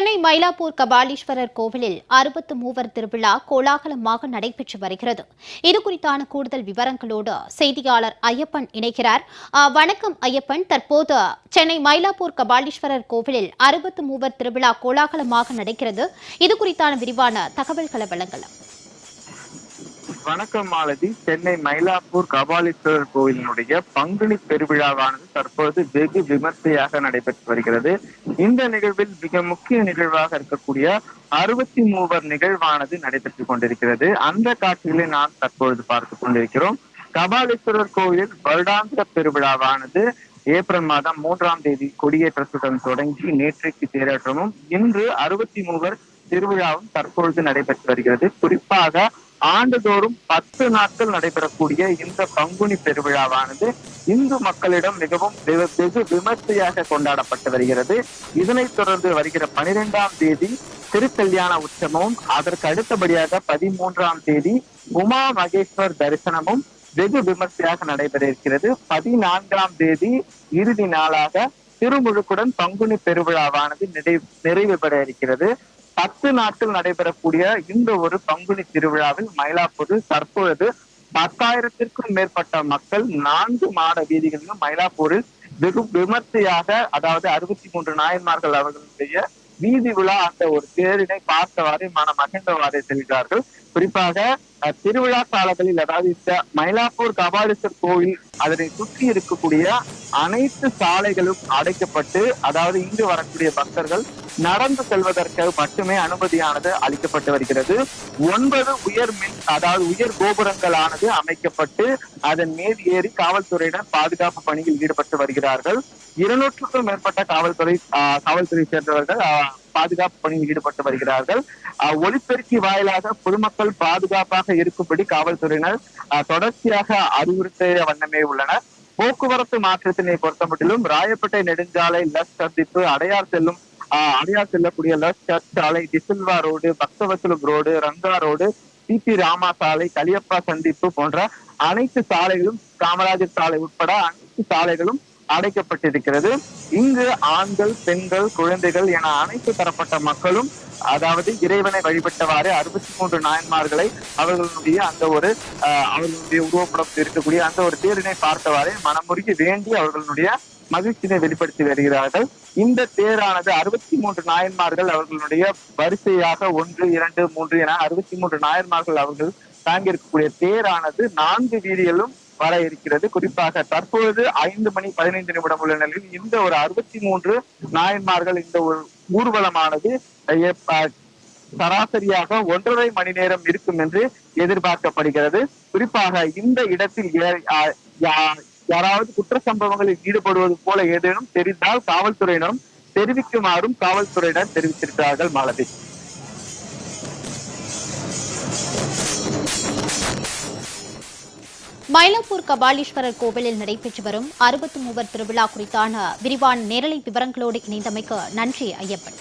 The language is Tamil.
சென்னை மயிலாப்பூர் கபாலீஸ்வரர் கோவிலில் அறுபத்து மூவர் திருவிழா கோலாகலமாக நடைபெற்று வருகிறது. இது குறித்தான கூடுதல் விவரங்களோடு செய்தியாளர் ஐயப்பன் இணைகிறார். வணக்கம் ஐயப்பன். தற்போது சென்னை மயிலாப்பூர் கபாலீஸ்வரர் கோவிலில் அறுபத்து மூவர் திருவிழா கோலாகலமாக நடக்கிறது இது குறித்தான விரிவான தகவல்களை வழங்கலாம். வணக்கம் மாலதி. சென்னை மயிலாப்பூர் கபாலீஸ்வரர் கோயிலினுடைய பங்குனி பெருவிழாவானது தற்போது வெகு விமர்சையாக நடைபெற்று வருகிறது. இந்த நிகழ்வில் மிக முக்கிய நிகழ்வாக இருக்கக்கூடிய அறுபத்தி மூவர் நிகழ்வானது நடைபெற்றுக் கொண்டிருக்கிறது. அந்த காட்சிகளை நாம் தற்பொழுது பார்த்துக் கொண்டிருக்கிறோம். கபாலீஸ்வரர் கோவிலில் வருடாந்திர பெருவிழாவானது ஏப்ரல் மாதம் மூன்றாம் தேதி கொடியேற்றத்துடன் தொடங்கி நேற்றைக்கு தேரேற்றமும் இன்று அறுபத்தி மூவர் திருவிழாவும் தற்பொழுது நடைபெற்று வருகிறது. குறிப்பாக ஆண்டுதோறும் பத்து நாட்கள் நடைபெறக்கூடிய இந்த பங்குனி பெருவிழாவானது இந்து மக்களிடம் மிகவும் வெகு வெகு விமர்சையாக கொண்டாடப்பட்டு வருகிறது. இதனைத் தொடர்ந்து வருகிற பனிரெண்டாம் தேதி திருக்கல்யாண உற்சவமும் அதற்கு அடுத்தபடியாக பதிமூன்றாம் தேதி உமா மகேஸ்வர் தரிசனமும் வெகு விமர்சையாக நடைபெற இருக்கிறது. பதினான்காம் தேதி இறுதி நாளாக திருமுழுக்குடன் பங்குனி பெருவிழாவானது நிறை நிறைவு பெற இருக்கிறது. பத்து நாட்கள் நடைபெறக்கூடிய இந்த ஒரு பங்குனி திருவிழாவில் மயிலாப்பூர் தற்பொழுது பத்தாயிரத்திற்கும் மேற்பட்ட மக்கள் நான்கு மாட வீதிகளிலும் மயிலாப்பூரில் வெகு விமர்சையாக அதாவது அறுபத்தி மூன்று நாயன்மார்கள் அவர்களுடைய வீதி விழா அந்த ஒரு தேரினை பார்த்தவாறு மன மகிழ்ந்தவாறு செல்கிறார்கள். குறிப்பாக திருவிழா காலங்களில் அதாவது இந்த மயிலாப்பூர் கபாலீஸ்வர் கோவில் அதனை சுற்றி இருக்கக்கூடிய அனைத்து சாலைகளும் அடைக்கப்பட்டு அதாவது இங்கு வரக்கூடிய பக்தர்கள் நடந்து செல்வதற்கு மட்டுமே அனுமதியானது அளிக்கப்பட்டு வருகிறது. ஒன்பது உயர் மின் அதாவது உயர் கோபுரங்களானது அமைக்கப்பட்டு அதன் மீது ஏறி காவல்துறையினர் பாதுகாப்பு பணியில் ஈடுபட்டு வருகிறார்கள். இருநூற்றுக்கும் மேற்பட்ட காவல்துறை காவல்துறை சேர்ந்தவர்கள் பாதுகாப்பு பணியில் ஈடுபட்டு வருகிறார்கள். ஒலிபெருக்கி வாயிலாக பொதுமக்கள் பாதுகாப்பாக இருக்கும்படி காவல்துறையினர் தொடர்ச்சியாக அறிவுறுத்திய வண்ணமே உள்ளனர். போக்குவரத்து மாற்றத்தினை பொறுத்தமட்டிலும் ராயப்பேட்டை நெடுஞ்சாலை லஸ் சந்திப்பு அடையார் செல்லும் ஆஹ், அடையார் செல்லக்கூடிய லஸ் சர்ச் சாலை De Silva road Bhaktavatsalam road Ranga road BP Rama சாலை கலியப்பா சந்திப்பு போன்ற அனைத்து சாலைகளும் காமராஜர் சாலை உட்பட அனைத்து சாலைகளும் அடைக்கப்பட்டிருக்கிறது. இங்கு ஆண்கள் பெண்கள் குழந்தைகள் என அனைத்து தரப்பட்ட மக்களும் அதாவது இறைவனை வழிபட்டவாறு அறுபத்தி மூன்று நாயன்மார்களை அவர்களுடைய அந்த ஒரு அவர்களுடைய உருவப்படம் இருக்கக்கூடிய அந்த ஒரு தேரினை பார்த்தவாறு மனமுருகி வேண்டி அவர்களுடைய மகிழ்ச்சியை வெளிப்படுத்தி வருகிறார்கள். இந்த தேரானது அறுபத்தி மூன்று நாயன்மார்கள் அவர்களுடைய வரிசையாக ஒன்று இரண்டு மூன்று என அறுபத்தி மூன்று நாயன்மார்கள் அவர்கள் தாங்கியிருக்கக்கூடிய தேரானது நான்கு வீதிகளும் வர இருக்கிறது. குறிப்பாக தற்பொழுது ஐந்து மணி பதினைந்து நிமிடம் உள்ள நிலையில் இந்த ஒரு அறுபத்தி மூன்று நாயன்மார்கள் இந்த ஒரு ஊர்வலமானது சராசரியாக ஒன்றரை மணி நேரம் இருக்கும் என்று எதிர்பார்க்கப்படுகிறது. குறிப்பாக இந்த இடத்தில் ஏ- யாராவது குற்ற சம்பவங்களில் ஈடுபடுவது போல ஏதேனும் தெரிந்தால் காவல்துறையினரும் தெரிவிக்குமாறும் காவல்துறையினர் தெரிவித்திருக்கிறார்கள் மாலதி. மயிலாப்பூர் கபாலீஸ்வரர் கோவிலில் நடைபெற்று வரும் அறுபத்து மூவர் திருவிழா குறித்தான விரிவான நேரலை விவரங்களோடு இணைந்தமைக்கு நன்றி ஐயப்பன்.